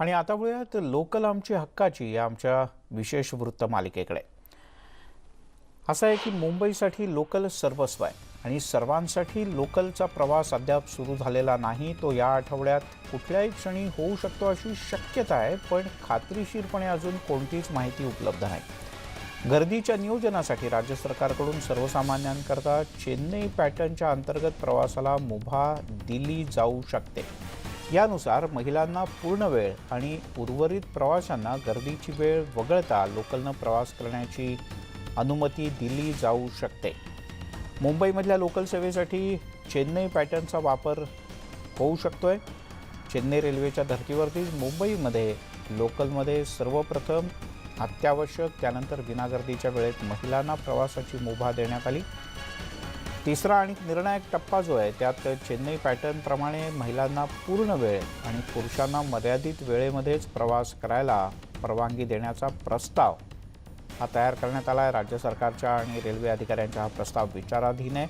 आणि आता वळूयात लोकल आमची हक्काची या आमच्या विशेष वृत्त मालिकेकडे. असं आहे की मुंबईसाठी लोकल सर्वस्व आहे आणि सर्वांसाठी लोकलचा प्रवास अद्याप सुरू झालेला नाही तो या आठवड्यात कुठल्याही क्षणी होऊ शकतो अशी शक्यता आहे पण खात्रीशीरपणे अजून कोणतीच माहिती उपलब्ध नाही. गर्दीच्या नियोजनासाठी राज्य सरकारकडून सर्वसामान्यांकरता चेन्नई पॅटर्नच्या अंतर्गत प्रवासाला मुभा दिली जाऊ शकते. यानुसार महिलांना पूर्ण वेळ आणि उर्वरित प्रवाशांना गर्दीची वेळ वगळता लोकलनं प्रवास करण्याची अनुमती दिली जाऊ शकते. मुंबईमधल्या लोकल सेवेसाठी चेन्नई पॅटर्नचा वापर होऊ शकतो आहे चेन्नई रेल्वेच्या धर्तीवरतीच मुंबईमध्ये लोकलमध्ये सर्वप्रथम अत्यावश्यक त्यानंतर विनागर्दीच्या वेळेत महिलांना प्रवासाची मुभा देण्यात आली. तिसरा आणि निर्णायक टप्पा जो आहे त्यात चेन्नई पॅटर्नप्रमाणे महिलांना पूर्ण वेळ आणि पुरुषांना मर्यादित वेळेमध्येच प्रवास करायला परवानगी देण्याचा प्रस्ताव हा तयार करण्यात आला आहे राज्य सरकारच्या आणि रेल्वे अधिकाऱ्यांचा हा प्रस्ताव विचाराधीन आहे.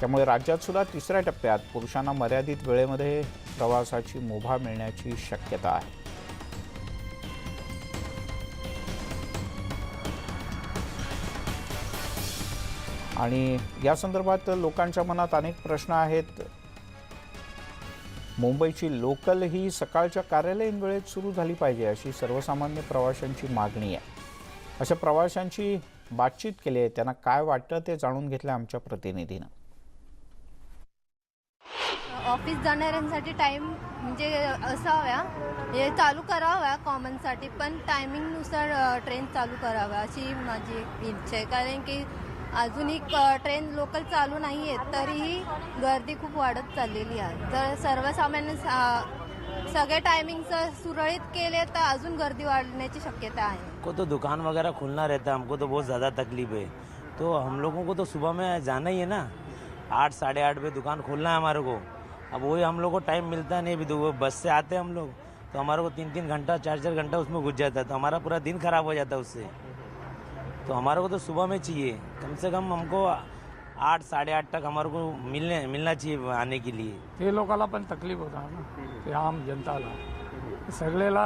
त्यामुळे राज्यात सुद्धा तिसऱ्या टप्प्यात पुरुषांना मर्यादित वेळेमध्ये प्रवासाची मुभा मिळण्याची शक्यता आहे. आणि या संदर्भात लोकांच्या मनात अनेक प्रश्न आहेत. मुंबईची लोकल ही सकाळच्या कार्यालयीन वेळेत सुरू झाली पाहिजे अशी सर्वसामान्य प्रवाशांची मागणी आहे. अशा प्रवाशांची बातचीत केली आहे. त्यांना काय वाटतं ते जाणून घेतलं आमच्या प्रतिनिधीनं. ऑफिस जाणाऱ्यांसाठी टाईम म्हणजे असाव्या हे चालू कराव्या कॉमनसाठी पण टायमिंगनुसार ट्रेन चालू कराव्या अशी माझी इच्छा आहे. कारण की अजूनही ट्रेन लोकल चालू नाही आहेत तरीही गर्दी खूप वाढत चाललेली आहे. जर सर्वसामान्य सगळे टायमिंग सुरळीत केले तर अजून गर्दी वाढण्याची शक्यता आहे. को तो दुकान वगैरह खुलना रहता है हमको तो बहुत ज़्यादा तकलीफ है। तो हम लोगों को तो सुबह में जाना ही है ना। आठ साढ़े आठ बजे दुकान खोलना है हमारे को। अब वही हम लोग को टाइम मिलता नहीं अभी बस से आते हैं हम लोग। तो हमारे को तीन तीन घंटा चार चार घंटा उसमें घुस जाता है तो हमारा पूरा दिन खराब हो जाता है उससे। तो हमारे को तो सुबह में चाहिए। कम से कम हमको आठ साढ़े आठ तक हमारे को मिलने मिलना चाहिए आने के लिए। ते लोकाला पण तकलीफ होता ना ते आम जनताला सगळेला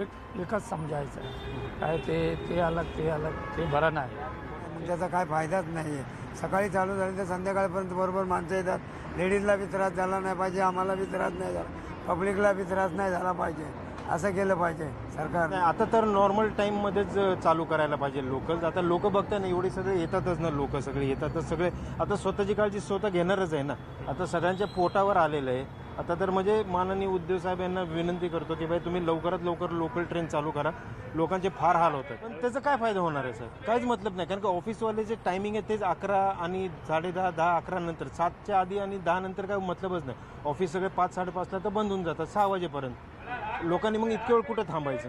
एक एकच समजायचं आहे काय ते ते अलग ते अलग ते बरं नाही त्याचा काय फायदाच नाही आहे सकाळी चालू झाली तर संध्याकाळपर्यंत बरोबर माणसं येतात। लेडीजला बी त्रास झाला नाही पाहिजे आम्हाला बी त्रास नाही झाला. पब्लिकला बी त्रास नाही झाला पाहिजे. असं केलं पाहिजे सरकार. नाही आता तर नॉर्मल टाईममध्येच चालू करायला पाहिजे लोकल आता लोक बघताय ना एवढे सगळे येतातच ना लोक सगळे येतातच सगळे. आता स्वतःची काळजी स्वतः घेणारच आहे ना. आता सगळ्यांच्या पोटावर आलेलं आहे. आता तर म्हणजे माननीय उद्धव साहेब यांना विनंती करतो की भाई तुम्ही लवकरात लवकर लोकल ट्रेन चालू करा. लोकांचे फार हाल होतात. पण त्याचा काय फायदा होणार आहे सर? काहीच मतलब नाही. कारण की ऑफिसवाले जे टायमिंग आहे तेच अकरा आणि साडे दहा दहा अकरा नंतर सातच्या आधी आणि दहा नंतर काय मतलबच नाही. ऑफिस सगळे पाच साडेपाचला तर बंद होऊन जातात सहा वाजेपर्यंत. लोकांनी मग इतके वेळ कुठं थांबायचं?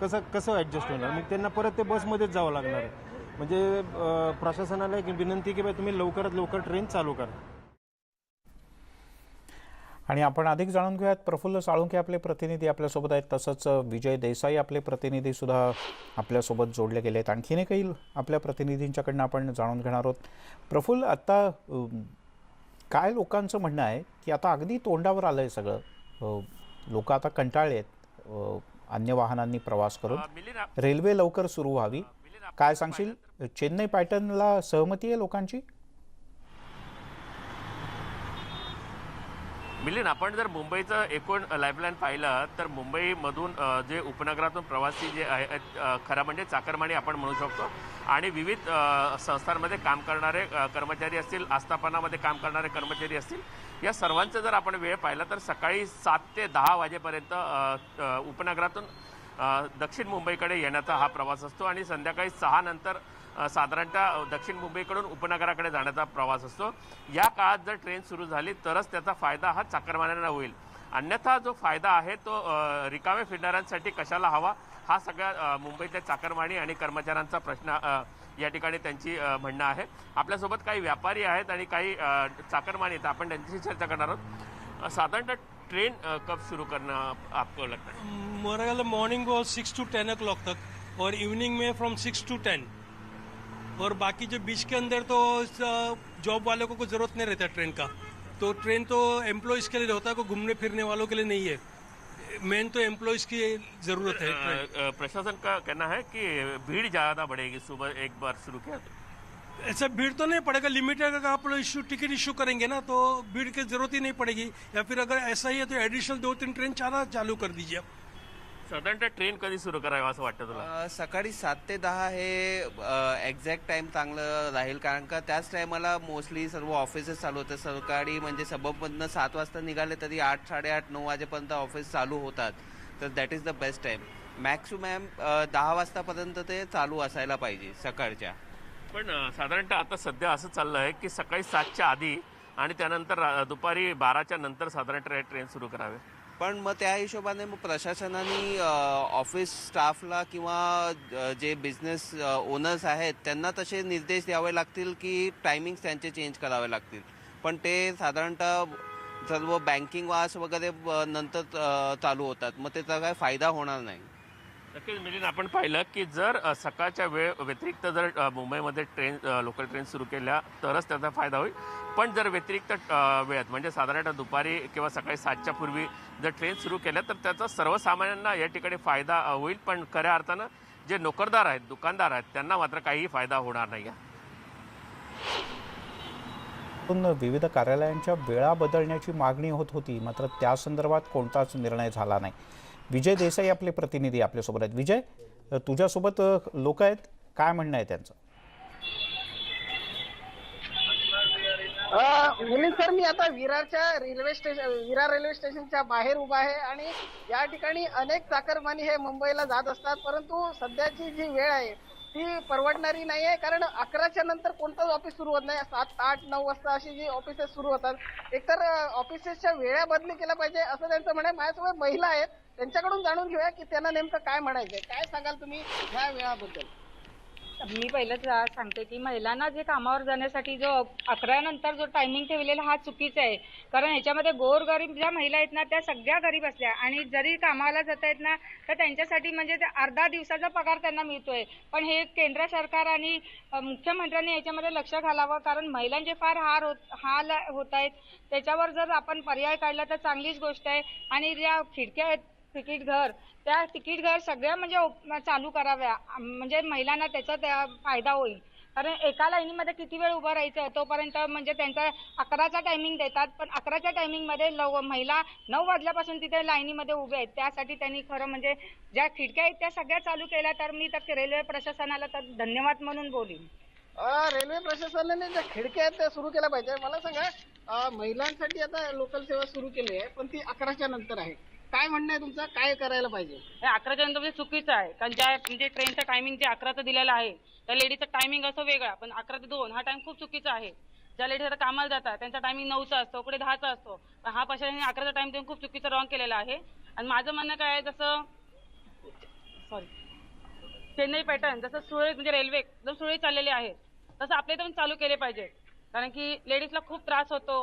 कसं कसं ॲडजस्ट होणार? मग त्यांना परत ते बसमध्येच जावं लागणार आहे. म्हणजे प्रशासनाला एक विनंती की बाई तुम्ही लवकरात लवकर ट्रेन चालू करा. आणि आपण अधिक जाणून घेऊयात. प्रफुल्ल साळुंके आपले प्रतिनिधी आपल्यासोबत आहेत. तसंच विजय देसाई आपले प्रतिनिधी सुद्धा आपल्यासोबत जोडले गेले आहेत आणखीन काही आपल्या प्रतिनिधींच्याकडनं आपण जाणून घेणार आहोत. प्रफुल्ल आता अम, काय लोकांचं म्हणणं आहे की आता अगदी तोंडावर आलं आहे सगळं लोक आता कंटाळले आहेत अन्य वाहनांनी प्रवास करून. रेल्वे लवकर सुरू व्हावी. काय सांगशील? चेन्नई पॅटर्नला सहमती आहे लोकांची? मिलिन आपण जर मुंबईचं एकूण लाईफलाईन पाहिलं तर मुंबईमधून जे उपनगरातून प्रवासी जे आहेत खरं म्हणजे चाकरमानी आपण म्हणू शकतो. आणि विविध संस्थांमध्ये काम करणारे कर्मचारी असतील आस्थापनामध्ये काम करणारे कर्मचारी असतील या सर्वांचं जर आपण वेळ पाहिला तर सकाळी सात ते दहा वाजेपर्यंत उपनगरातून दक्षिण मुंबईकडे येण्याचा हा प्रवास असतो. आणि संध्याकाळी सहा नंतर साधारणतः दक्षिण मुंबईकडून उपनगराकडे जाण्याचा प्रवास असतो. या काळात जर ट्रेन सुरू झाली तरच त्याचा फायदा हा चाकरमान्यांना होईल. अन्यथा जो फायदा आहे तो रिकामे फिरणाऱ्यांसाठी कशाला हवा? हा सगळ्या मुंबईतल्या चाकरमानी आणि कर्मचाऱ्यांचा प्रश्न या ठिकाणी त्यांची म्हणणं आहे. आपल्यासोबत काही व्यापारी आहेत आणि काही चाकरमानी आहेत. आपण त्यांच्याशी चर्चा करणार आहोत. साधारणतः ट्रेन कब शुरू करना आपको लगता है? मॉर्निंग को six to ten o'clock तक और इवनिंग में फ्रॉम सिक्स टू टेन. और बाकी जो बीच के अंदर तो जॉब वालों को कोई ज़रूरत नहीं रहता ट्रेन का। तो ट्रेन तो एम्प्लॉयज़ के लिए होता है कोई घूमने फिरने वालों के लिए नहीं है। मेन तो एम्प्लॉयज़ की ज़रूरत है प्रशासन का कहना है कि भीड़ ज़्यादा बढ़ेगी सुबह एक बार शुरू किया तो। ऐसा भीड़ तो नहीं पड़ेगा लिमिटेड अगर आप लोग इशू टिकट इशू करेंगे ना तो भीड़ की ज़रूरत ही नहीं पड़ेगी। या फिर अगर ऐसा ही है तो एडिशनल दो तीन ट्रेन चारा चालू कर दीजिए आप। साधारणतः ट्रेन कधी सुरू करावं असं वाटतं तुला? अ, सकाळी सात ते दहा हे एक्झॅक्ट टाइम चांगलं राहील. कारण का त्याच टायमाला मोस्टली सर्व ऑफिसेस चालू होते सकाळी म्हणजे सबबमधनं सात वाजता निघाले तरी आठ साडेआठ नऊ वाजेपर्यंत ऑफिस चालू होतात. तर that is the best time max to ma'am दहा वाजतापर्यंत ते चालू असायला पाहिजे सकाळच्या. पण अ, साधारणतः आता सध्या असं चाललं आहे की सकाळी सातच्या आधी आणि त्यानंतर रा- दुपारी बाराच्या नंतर साधारणतः ट्रेन सुरू करावे. पण मग त्या हिशोबाने मग प्रशासनाने ऑफिस स्टाफला किंवा जे बिझनेस ओनर्स आहेत त्यांना तसे निर्देश द्यावे लागतील की टायमिंग्स त्यांचे चेंज करावे लागतील. पण ते साधारणतः सर्व बँकिंग वास वगैरे नंतर चालू होतात. मग त्याचा काय फायदा होणार नाही. नक्कीच मिलिंद आपण पाहिलं की जर सकाळच्या वेळ व्यतिरिक्त जर मुंबईमध्ये ट्रेन लोकल ट्रेन सुरू केल्या तरच त्याचा फायदा होईल. पण जर व्यतिरिक्त वेळेत म्हणजे साधारणतः दुपारी किंवा सकाळी सातच्या पूर्वी जर ट्रेन सुरू केल्या तर त्याचा सर्वसामान्यांना या ठिकाणी फायदा होईल. पण खऱ्या अर्थानं जे नोकरदार आहेत दुकानदार आहेत त्यांना मात्र काहीही फायदा होणार नाही आहे. पण विविध कार्यालयांच्या वेळा बदलण्याची मागणी होत होती मात्र त्या संदर्भात कोणताच निर्णय झाला नाही. विजय देसाई आपले प्रतिनिधी आपल्यासोबत आहेत. विजय तुझ्यासोबत लोक आहेत. काय म्हणणं आहे त्यांचं? मिलिंद सर मी आता विरारच्या रेल्वे स्टेशन विरार रेल्वे स्टेशनच्या बाहेर उभा आहे आणि या ठिकाणी अनेक चाकरमानी हे मुंबईला जात असतात. परंतु सध्याची जी वेळ आहे ती परवडणारी नाही आहे कारण अकराच्या नंतर कोणतंच ऑफिस सुरू होत नाही. सात आठ नऊ वाजता अशी जी ऑफिसेस सुरू होतात एकतर ऑफिसेसच्या वेळा बदली केल्या पाहिजे असं त्यांचं म्हणे माझ्यासोबत महिला आहेत त्यांच्याकडून जाणून घेऊया की त्यांना नेमकं काय म्हणायचंय. काय सांगाल तुम्ही ह्या वेळाबद्दल? मी पहिलंच सांगते की महिलांना जे कामावर जाण्यासाठी जो अकरा नंतर जो टायमिंग ठेवलेला हा चुकीचा आहे. कारण ह्याच्यामध्ये गोरगरीब ज्या महिला आहेत ना त्या सगळ्या गरीब असल्या आणि जरी कामाला जात आहेत ना तर त्यांच्यासाठी म्हणजे ते अर्धा दिवसाचा पगार त्यांना मिळतोय. पण हे केंद्र सरकार आणि मुख्यमंत्र्यांनी याच्यामध्ये लक्ष घालावं. कारण महिलांचे फार हार होत हाल होत आहेत. त्याच्यावर जर आपण पर्याय काढला तर चांगलीच गोष्ट आहे. आणि ज्या खिडक्या आहेत तिकीट घर त्या तिकीट घर सगळ्या म्हणजे चालू कराव्या. म्हणजे महिलांना त्याचा त्या फायदा होईल. कारण एका लाईनीमध्ये किती वेळ उभं राहायचं? तोपर्यंत म्हणजे त्यांचा अकराचा टायमिंग देतात. पण अकराच्या टायमिंगमध्ये लव महिला नऊ वाजल्यापासून तिथे लाईनीमध्ये उभे आहेत. त्यासाठी त्यांनी खरं म्हणजे ज्या खिडक्या आहेत त्या सगळ्या चालू केल्या तर मी तर रेल्वे प्रशासनाला तर धन्यवाद म्हणून बोलीन. रेल्वे प्रशासनाने ज्या खिडक्या आहेत त्या सुरू केल्या पाहिजे. मला सांगा महिलांसाठी आता लोकल सेवा सुरू केली आहे पण ती अकराच्या नंतर आहे. काय म्हणणं आहे तुमचं? काय करायला पाहिजे? हे अकराच्या नंतर म्हणजे चुकीचं आहे. कारण ज्या म्हणजे ट्रेनचं टायमिंग जे अकराचं दिलेलं आहे त्या लेडीचं टायमिंग असं वेगळा. पण अकरा ते दोन हा टाइम खूप चुकीचा आहे. ज्या लेडीज आता कामाला जातात त्यांचा टायमिंग नऊचा असतो कुठे दहाचा असतो. पण हा पशाने अकराचा टाइम देऊन खूप चुकीचं रॉंग केलेला आहे. आणि माझं म्हणणं काय आहे जसं सॉरी चेन्नई पॅटर्न जसं सुरळीत म्हणजे रेल्वे एकदम सुरळीत चाललेले आहे तसं आपल्या इथं पण चालू केले पाहिजे कारण की लेडीजला खूप त्रास होतो.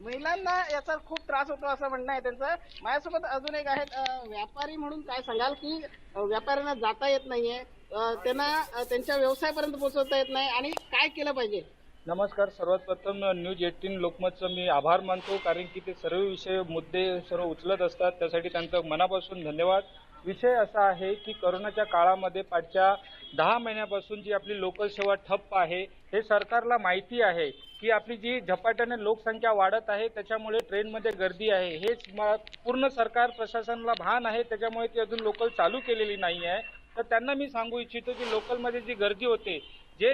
महिलांना याचा खूप त्रास होतो असं म्हणणं आहे त्यांचं. माझ्यासोबत अजून एक आहेत व्यापारी म्हणून काय सांगाल की व्यापाऱ्यांना जाता येत नाहीये. त्यांना त्यांच्या व्यवसायापर्यंत पोहोचवता येत नाही आणि काय केलं पाहिजे? नमस्कार सर्वात प्रथम न्यूज एटीन लोकमतचं मी आभार मानतो कारण की ते सर्व विषय मुद्दे सर्व उचलत असतात त्यासाठी त्यांचं मनापासून धन्यवाद. विषय असा आहे की करोनाच्या काळामध्ये पाठच्या दहा महिन्यापासून जी आपली लोकल सेवा ठप्प आहे हे सरकारला माहिती आहे की आपली जी झपाट्याने लोकसंख्या वाढत आहे त्याच्यामुळे ट्रेनमध्ये गर्दी आहे. हेच पूर्ण सरकार प्रशासनाला भान आहे त्याच्यामुळे ती अजून लोकल चालू केलेली नाही आहे. तर त्यांना मी सांगू इच्छितो की लोकलमध्ये जी गर्दी होते जे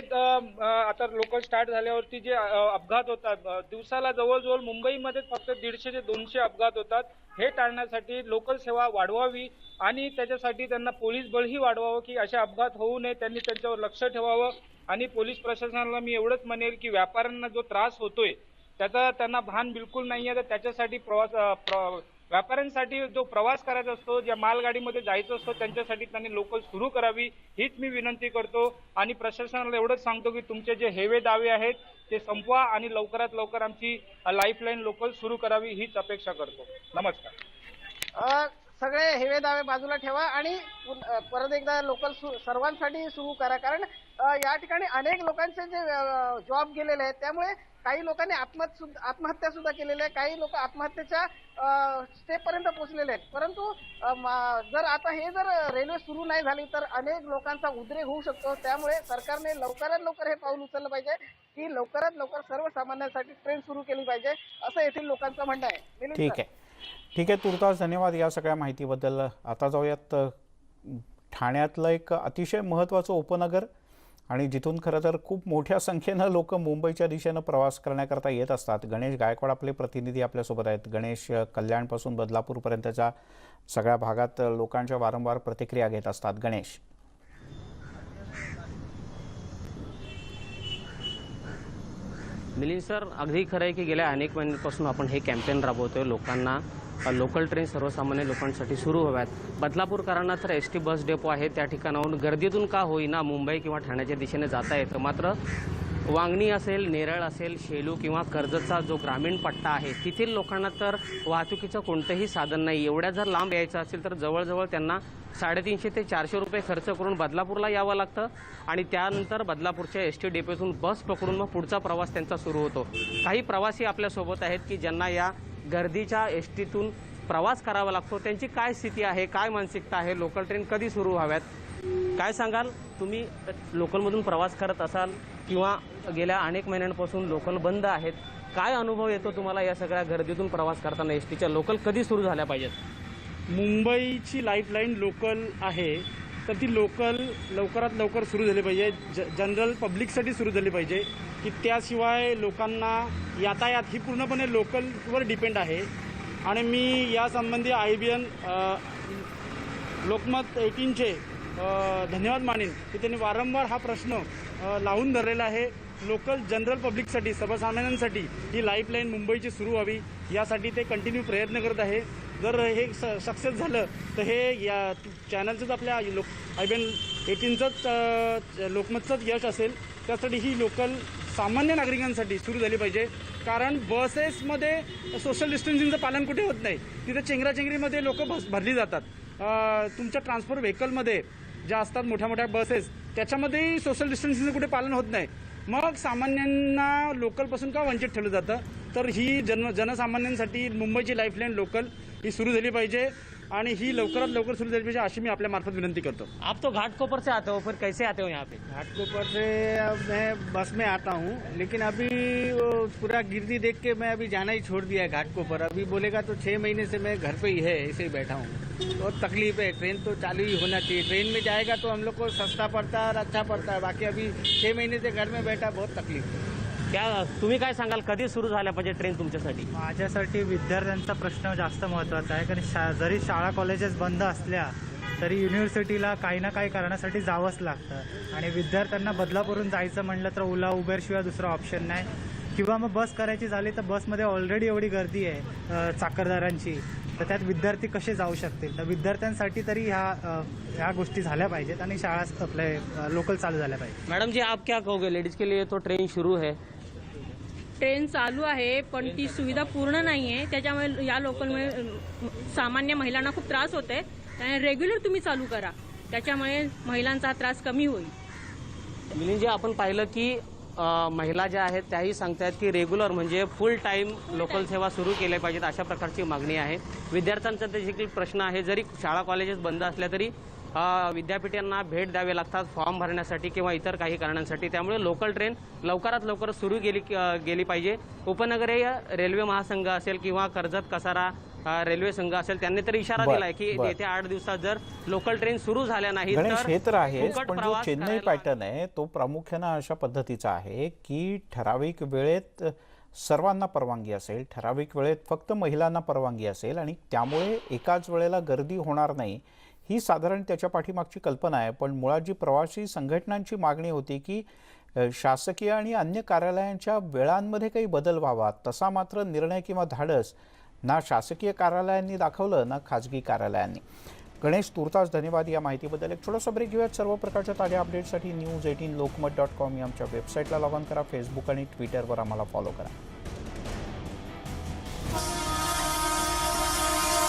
आता लोकल स्टार्ट झाल्यावरती जे अपघात होतात दिवसाला जवळजवळ मुंबईमध्ये फक्त दीडशे ते दोनशे अपघात होतात. हे टाळण्यासाठी लोकल सेवा वाढवावी आणि त्याच्यासाठी त्यांना पोलीस बळही वाढवावं की असे अपघात होऊ नये त्यांनी त्यांच्यावर लक्ष ठेवावं. आणि पोलीस प्रशासनाला मी एवढंच म्हणेल की व्यापाऱ्यांना जो त्रास होतोय त्याचा त्यांना भान बिलकुल नाही आहे तर त्याच्यासाठी प्रवास प्र- व्यापाऱ्यांसाठी जो प्रवास करायचा असतो ज्या मालगाडीमध्ये जायचं असतं त्यांच्यासाठी त्यांनी लोकल सुरू करावी हीच मी विनंती करतो. आणि प्रशासनाला एवढंच सांगतो की तुमचे जे हेवे दावे आहेत ते संपवा आणि लवकरात लवकर आमची लाईफलाईन लोकल सुरू करावी हीच अपेक्षा करतो. नमस्कार. सगळे हेवे दावे बाजूला ठेवा आणि परत एकदा लोकल सर्वांसाठी सुरू करा. कारण या ठिकाणी अनेक लोकांचे जे जॉब गेलेले आहेत त्यामुळे काही लोकांनी आत्महत्या सुद्धा आत्महत्या सुद्धा केलेल्या आहे काही लोक आत्महत्येच्या स्टेप पर्यंत पोहोचलेले आहेत. परंतु जर आता हे जर रेल्वे सुरू नाही झाली तर अनेक लोकांचा उद्रेक होऊ शकतो. त्यामुळे सरकारने लवकरात लवकर हे पाऊल उचललं पाहिजे की लवकरात लवकर सर्वसामान्यांसाठी ट्रेन सुरू केली पाहिजे असं येथील लोकांचं म्हणणं आहे. ठीक. आहे. ठीक आहे तुर्तास धन्यवाद या सगळ्या माहितीबद्दल. आता जाऊयात ठाण्यातलं एक अतिशय महत्त्वाचं उपनगर आणि जिथून खरं तर खूप मोठ्या संख्येनं लोक मुंबईच्या दिशेनं प्रवास करण्याकरता येत असतात. गणेश गायकवाड आपले प्रतिनिधी आपल्यासोबत आहेत. गणेश कल्याणपासून बदलापूरपर्यंतच्या सगळ्या भागात लोकांच्या वारंवार प्रतिक्रिया घेत असतात. गणेश. मिलिंद सर अगदी खरं आहे की गेल्या अनेक महिन्यांपासून आपण हे कॅम्पेन राबवतोय. लोकांना लोकल ट्रेन सर्वसामान्य लोकांसाठी सुरू हव्यात. बदलापूरकरांना तर एस टी बस डेपो आहे. त्या ठिकाणाहून गर्दीतून का होईना मुंबई किंवा ठाण्याच्या दिशेने जाता येतं. मात्र वांगणी असेल नेरळ असेल शेलू किंवा कर्जतचा जो ग्रामीण पट्टा आहे तेथील लोकांना तर वाहतुकीचं कोणतंही साधन नाही. एवढ्या जर लांब यायचं असेल तर जवळजवळ त्यांना साडेतीनशे ते चारशे रुपये खर्च करून बदलापूरला यावं लागतं. आणि त्यानंतर बदलापूरच्या एस टी डेपोतून बस पकडून मग पुढचा प्रवास त्यांचा सुरू होतो. काही प्रवासी आपल्यासोबत आहेत की ज्यांना या गर्दीच्या एस टीतून प्रवास करावा लागतो. त्यांची काय स्थिती आहे काय मानसिकता आहे लोकल ट्रेन कधी सुरू व्हाव्यात? काय सांगाल? तुम्ही लोकलमधून प्रवास करत असाल किंवा गेल्या अनेक महिन्यांपासून लोकल बंद आहेत काय अनुभव येतो तुम्हाला या सगळ्या गर्दीतून प्रवास करताना? एस टीच्या लोकल कधी सुरू झाल्या पाहिजेत? मुंबईची लाईफलाईन लोकल आहे. तर ती लोकल लवकरात लवकर सुरू झाली पाहिजे. ज जनरल पब्लिकसाठी सुरू झाली पाहिजे. की त्याशिवाय लोकांना यातायात ही पूर्णपणे लोकलवर डिपेंड आहे. आणि मी यासंबंधी आय बी एन लोकमत एटीनचे धन्यवाद मानेन की त्यांनी वारंवार हा प्रश्न लावून धरलेला आहे. लोकल जनरल पब्लिकसाठी सर्वसामान्यांसाठी ही लाईफलाईन मुंबईची सुरू व्हावी यासाठी ते कंटिन्यू प्रयत्न करत आहे. जर हे सक्सेस झालं तर हे या चॅनलचंच आपल्या लोक आय बी एन एटीनचंच लोकमतचंच यश असेल. त्यासाठी ही लोकल सामान्य नागरिकांसाठी सुरू झाली पाहिजे. कारण बसेसमध्ये सोशल डिस्टन्सिंगचं पालन कुठे होत नाही? तिथे चेंगराचेंगरीमध्ये लोक बस भरली जातात. तुमच्या ट्रान्सपोर्ट व्हेकलमध्ये ज्या असतात मोठ्या मोठ्या बसेस त्याच्यामध्येही सोशल डिस्टन्सिंगचं कुठे पालन होत नाही. मग सामान्यांना लोकलपासून का वंचित ठेवलं जातं? तर ही जन जनसामान्यांसाठी मुंबईची लाईफलाईन लोकल ही सुरू झाली पाहिजे आणि ही लवकरात लवकर सुरू झाली पाहिजे अशी मी आपल्या मार्फत विनंती करतो. आप तो घाटकोपर से आते हो फिर कैसे आते हो यहाँ पे? घाटकोपर से अब मैं बस में आता हूँ लेकिन अभी वो पूरा गिरदी देख के मैं अभी जाना ही छोड़ दिया है घाटकोपर अभी बोलेगा तो छः महीने से मैं घर पे ही है ऐसे ही बैठा हूँ। बहुत तकलीफ है ट्रेन तो चालू ही होना चाहिए। ट्रेन में जाएगा तो हम लोग को सस्ता पड़ता है और अच्छा पड़ता है। बाकी अभी छः महीने से घर में बैठा बहुत तकलीफ है। क्या तुम्ही काय सांगाल कधी सुरू झाल्या पाहिजे ट्रेन तुमच्यासाठी? माझ्यासाठी विद्यार्थ्यांचा प्रश्न जास्त महत्त्वाचा आहे कारण शा जरी शाळा कॉलेजेस बंद असल्या तरी युनिव्हर्सिटीला काही ना काही कारणासाठी जावंच लागतं. आणि विद्यार्थ्यांना बदलापूरून जायचं म्हणलं तर ओला उबेरशिवाय दुसरा ऑप्शन नाही. किंवा मग बस करायची झाली तर बसमध्ये ऑलरेडी एवढी गर्दी आहे चाकरदारांची. तर त्यात विद्यार्थी कसे जाऊ शकतील? तर विद्यार्थ्यांसाठी तरी ह्या ह्या गोष्टी झाल्या पाहिजेत आणि शाळा आपले लोकल चालू झाल्या पाहिजे मैडम जी आप क्या कहोगे? लेडीज के लिए तो ट्रेन शुरू है. ट्रेन चालू आहे पण ती सुविधा पूर्ण नाही आहे त्याच्यामुळे या लोकलमुळे सामान्य महिलांना खूप त्रास होत आहे आणि रेग्युलर तुम्ही चालू करा. त्याच्यामुळे महिलांचा हा त्रास कमी होईल. मिलिंदजी आपण पाहिलं की महिला ज्या आहेत त्याही सांगतायत की रेग्युलर म्हणजे फुल टाईम लोकल सेवा सुरू केल्या पाहिजेत अशा प्रकारची मागणी आहे. विद्यार्थ्यांचा देखील प्रश्न आहे जरी शाळा कॉलेजेस बंद असल्या तरी विद्यापीठांना भेट द्यावे लागतात फॉर्म भरण्यासाठी किंवा इतर काही कारणांसाठी. त्यामुळे लोकल ट्रेन लवकरात लवकर सुरू गेली गेली पाहिजे. उपनगरीय रेल्वे महासंघ असेल किंवा कर्जत कसारा रेल्वे संघ असेल त्यांनी तर इशारा दिलाय की. येत्या आठ दिवसात जर लोकल ट्रेन सुरू झाल्या नाही गणेश हे तर आहे पण जो चेन्नई पॅटर्न आहे तो प्रामुख्यानं अशा पद्धतीचा आहे की ठराविक वेळेत सर्वांना परवानगी असेल ठराविक वेळेत फक्त महिलांना परवानगी असेल आणि त्यामुळे एकाच वेळेला गर्दी होणार नाही ही साधारण त्याच्या पाठीमागची कल्पना आहे पण मुळात जी प्रवासी संघटनांची मागणी होती की शासकीय आणि अन्य कार्यालयांच्या वेळांमध्ये काही बदल व्हावा तसा मात्र निर्णय किंवा धाडस ना शासकीय कार्यालयांनी दाखवलं ना खाजगी कार्यालयांनी. गणेश तुर्तास धन्यवाद या माहितीबद्दल. एक छोटासा ब्रेक घेऊयात. सर्व प्रकारच्या ताज्या अपडेटसाठी news eighteen Lokmat dot com या आमच्या वेबसाईटला लॉग ऑन करा. फेसबुक आणि ट्विटरवर आम्हाला फॉलो करा.